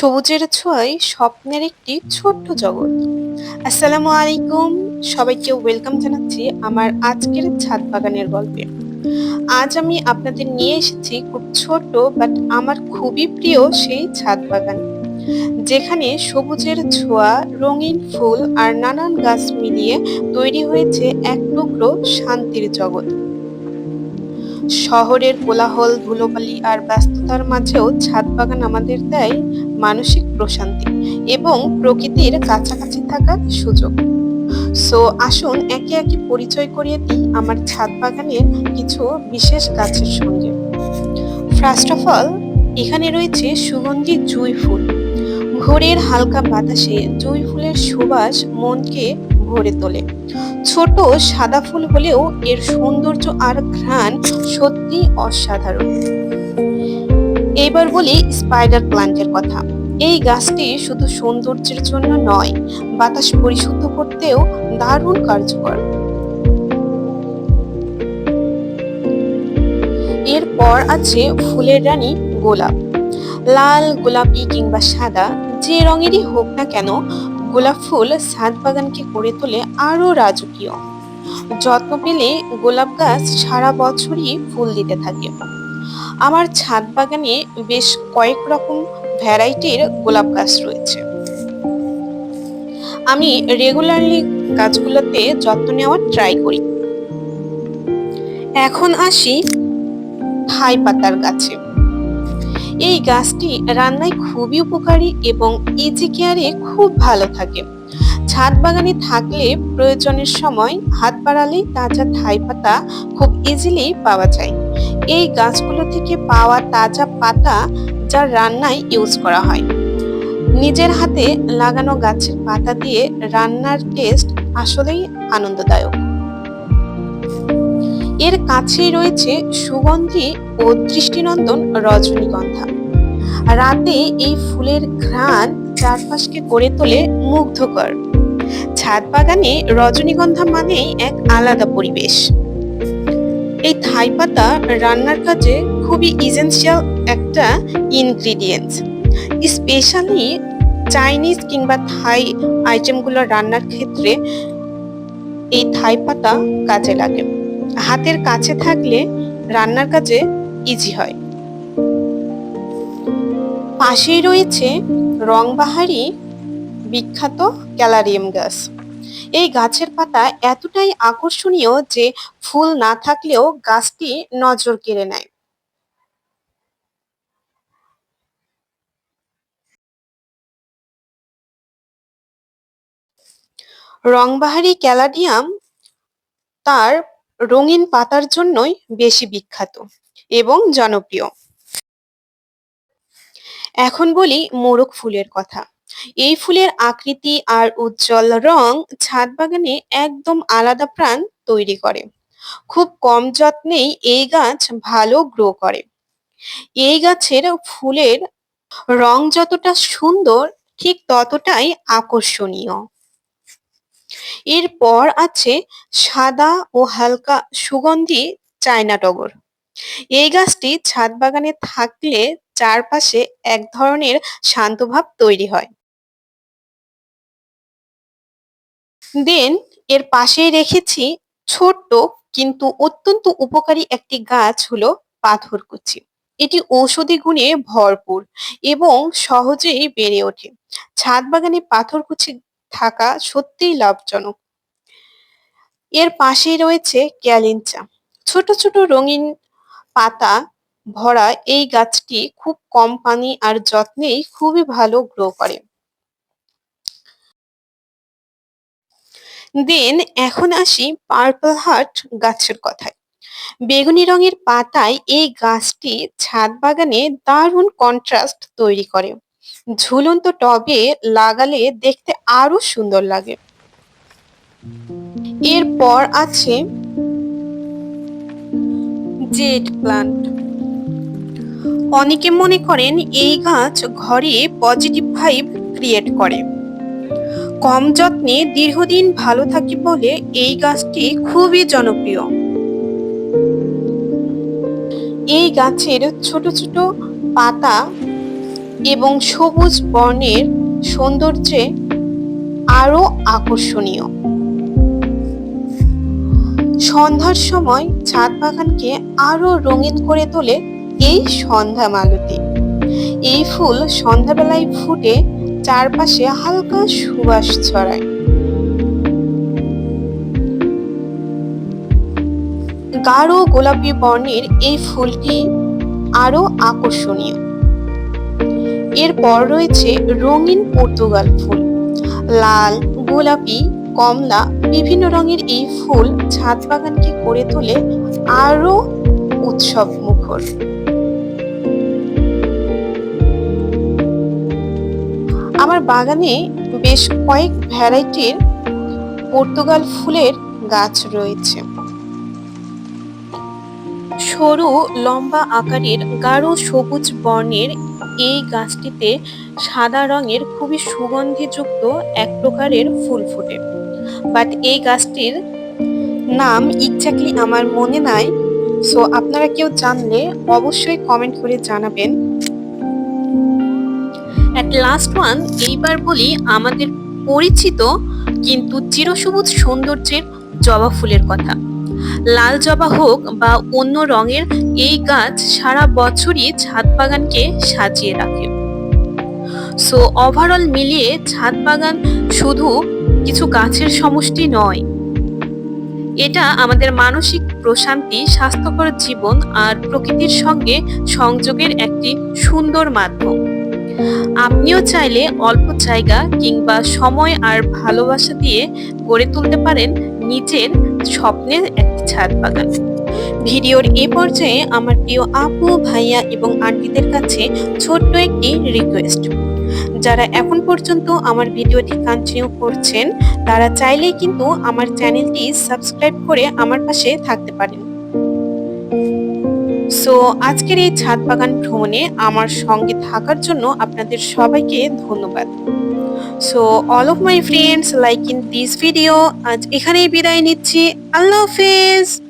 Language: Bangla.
সবুজের ছোঁয়ায় স্বপ্নের একটি ছোট্ট জগৎ। আসসালামু আলাইকুম। সবাইকে ওয়েলকাম জানাচ্ছি আমার আজকের ছাদ বাগানের গল্পে। আজ আমি আপনাদের নিয়ে এসেছি খুব ছোট বাট আমার খুবই প্রিয় সেই ছাদ বাগান। যেখানে সবুজের ছোঁয়া, রঙিন ফুল আর নানান গাছ মিলিয়ে তৈরি হয়েছে এক টুকরো শান্তির জগৎ। শহরের কোলাহল, ধুলোবালি আর ব্যস্ততার মাঝেও ছাদ বাগান আমাদের দেয় মানসিক প্রশান্তি এবং প্রকৃতির কাছাকাছি থাকার সুযোগ। সো আসুন একে একে পরিচয় করিয়ে দিই আমার ছাদ বাগানের কিছু বিশেষ গাছের সঙ্গে। ফার্স্ট অফ অল এখানে রয়েছে সুগন্ধি জুঁই ফুল। ভোরের হালকা বাতাসে জুঁই ফুলের সুবাস মনকে ভরে তোলে। ছোট সাদা ফুল হলেও এর সৌন্দর্য আর ঘ্রাণ সত্যি অসাধারণ। এবার বলি স্পাইডার প্লান্টের কথা। এই গাছটি শুধু সৌন্দর্যের জন্য নয়, বাতাস পরিশুদ্ধ করতেও দারুণ কার্যকর। এরপর আছে ফুলের রানী গোলাপ। লাল, গোলাপি কিংবা সাদা, যে রঙেরই হোক না কেন গোলাপ ফুল ছাদ বাগানকে করে তোলে আরও রাজকীয়। যত্ন পেলে গোলাপ গাছ সারা বছরই ফুল দিতে থাকে। আমার ছাদ বাগানে বেশ কয়েক রকম ভ্যারাইটির গোলাপ গাছ রয়েছে। আমি রেগুলারলি গাছগুলোতে যত্ন নেওয়ার ট্রাই করি। এখন আসি থাই পাতার গাছে। এই গাছটি রান্নায় খুবই উপকারী এবং ইজি কেয়ারে খুব ভালো থাকে। ছাদ বাগানে থাকলে প্রয়োজনের সময় হাত বাড়ালেই তাজা থাই পাতা খুব ইজিলি পাওয়া যায়। এই গাছগুলো থেকে পাওয়া তাজা পাতা যা রান্নায় ইউজ করা হয়। নিজের হাতে লাগানো গাছের পাতা দিয়ে রান্নার টেস্ট আসলেই আনন্দদায়ক। এর কাছেই রয়েছে সুগন্ধি ও দৃষ্টিনন্দন রজনীগন্ধা। রাতে এই ফুলের ঘ্রাণ চারপাশকে গড়ে তোলে মুগ্ধকর। ছাদ বাগানে রজনীগন্ধা মানেই এক আলাদা পরিবেশ। এই থাই পাতা রান্নার কাজে খুবই ইসেন্সিয়াল একটা ইনগ্রিডিয়েন্টস স্পেশালি চাইনিজ কিংবা থাই আইটেমগুলো রান্নার ক্ষেত্রে এই থাই পাতা কাজে লাগে। হাতের কাছে থাকলে রান্নার কাজে ইজি হয়। পাশেই রয়েছে রংবাহারি বিখ্যাত ক্যালারিয়াম গাছ। এই গাছের পাতা এতটাই আকর্ষণীয় যে ফুল না থাকলেও গাছটি নজর কেড়ে নেয়। রংবাহারি ক্যালাডিয়াম তার রঙিন পাতার জন্যই বেশি বিখ্যাত এবং জনপ্রিয়। এখন বলি মোরগ ফুলের কথা। এই ফুলের আকৃতি আর উজ্জ্বল রং ছাদ বাগানে একদম আলাদা প্রাণ তৈরি করে। খুব কম যত্নেই এই গাছ ভালো গ্রো করে। এই গাছের ফুলের রং যতটা সুন্দর, ঠিক ততটাই আকর্ষণীয়। এরপর আছে সাদা ও হালকা সুগন্ধি চায়না টগর। এই গাছটি ছাদ বাগানে থাকলে চারপাশে এক ধরনের শান্তভাব তৈরি হয়। দেন এর পাশেই রেখেছি ছোট্ট কিন্তু অত্যন্ত উপকারী একটি গাছ হলো পাথরকুচি এটি ঔষধি গুণে ভরপুর এবং সহজেই বেড়ে ওঠে। ছাদ বাগানে পাথরকুচি থাকা সত্যিই লাভজনক। এর পাশেই রয়েছে ক্যালিনচা ছোট ছোট রঙিন পাতা ভরা এই গাছটি খুব কম পানি আর যত্নেই খুবই ভালো গ্রো করে। দেন এখন আসি পার্পল হার্ট গাছের কথায়। বেগুনি রঙের পাতায় এই গাছটি ছাদ বাগানে দারুণ কন্ট্রাস্ট তৈরি করে। ঝুলন্ত টবে লাগালে দেখতে আরও সুন্দর লাগে। এরপর আছে জেড প্লান্ট। অনেকে মনে করেন এই গাছ ঘরে পজিটিভ ভাইব ক্রিয়েট করে। কম যত্নে দীর্ঘদিন ভালো থাকে বলে এই গাছটি খুবই জনপ্রিয়। এই গাছের ছোট ছোট পাতা এবং সবুজ বর্ণের সৌন্দর্যে আরও আকর্ষণীয়। সন্ধ্যার সময় ছাদ বাগানকে আরও রঙিন করে তোলে এই সন্ধ্যা মালতী। এই ফুল সন্ধ্যাবেলায় ফুটে চারপাশে হালকা সুবাস ছড়ায়। গাঢ় গোলাপি বর্ণের এই ফুলটি আরও আকর্ষণীয়। এরপর রয়েছে রঙিন পর্তুগাল ফুল। লাল, গোলাপি, কমলা বিভিন্ন রঙের এই ফুল ছাদ বাগানকে করে তোলে আরও উৎসব মুখর আমার বাগানে বেশ কয়েক ভ্যারাইটির পর্তুগাল ফুলের গাছ রয়েছে। সরু, লম্বা আকারের গাঢ় সবুজ বর্ণের এই গাছটিতে সাদা রঙের খুবই সুগন্ধিযুক্ত এক প্রকারের ফুল ফোটে। বাট এই গাছটির নাম এক্স্যাক্টলি আমার মনে নাই। সো আপনারা কেউ জানলে অবশ্যই কমেন্ট করে জানাবেন। অ্যাট লাস্ট ওয়ান এইবার বলি আমাদের পরিচিত কিন্তু চিরসবুজ সৌন্দর্যের জবা ফুলের কথা। লাল জবা হোক বা অন্য রঙের, এই গাছ সারা বছরই ছাদ বাগানকে সাজিয়ে রাখে। সো ওভারঅল মিলিয়ে ছাদ বাগান শুধু কিছু গাছের সমষ্টি নয়, এটা আমাদের মানসিক প্রশান্তি, স্বাস্থ্যকর জীবন আর প্রকৃতির সঙ্গে সংযোগের একটি সুন্দর মাধ্যম। আপনিও চাইলে অল্প জায়গা কিংবা সময় আর ভালোবাসা দিয়ে গড়ে তুলতে পারেন নিজের স্বপ্নের একটি ছাদ বাগান। ভিডিওর এ পর্যায়ে আমার প্রিয় আপু, ভাইয়া এবং আন্টিদের কাছে ছোট্ট একটি রিকোয়েস্ট যারা এখন পর্যন্ত আমার ভিডিওটি কন্টিনিউ করছেন, তারা চাইলেই কিন্তু আমার চ্যানেলটি সাবস্ক্রাইব করে আমার পাশে থাকতে পারেন। সো আজকের এই ছাদ বাগান ভ্রমণে আমার সঙ্গে থাকার জন্য আপনাদের সবাইকে ধন্যবাদ। So all of my friends like in this video আজ এখানেই বিদায় নিচ্ছি। আল্লাহ হাফেজ!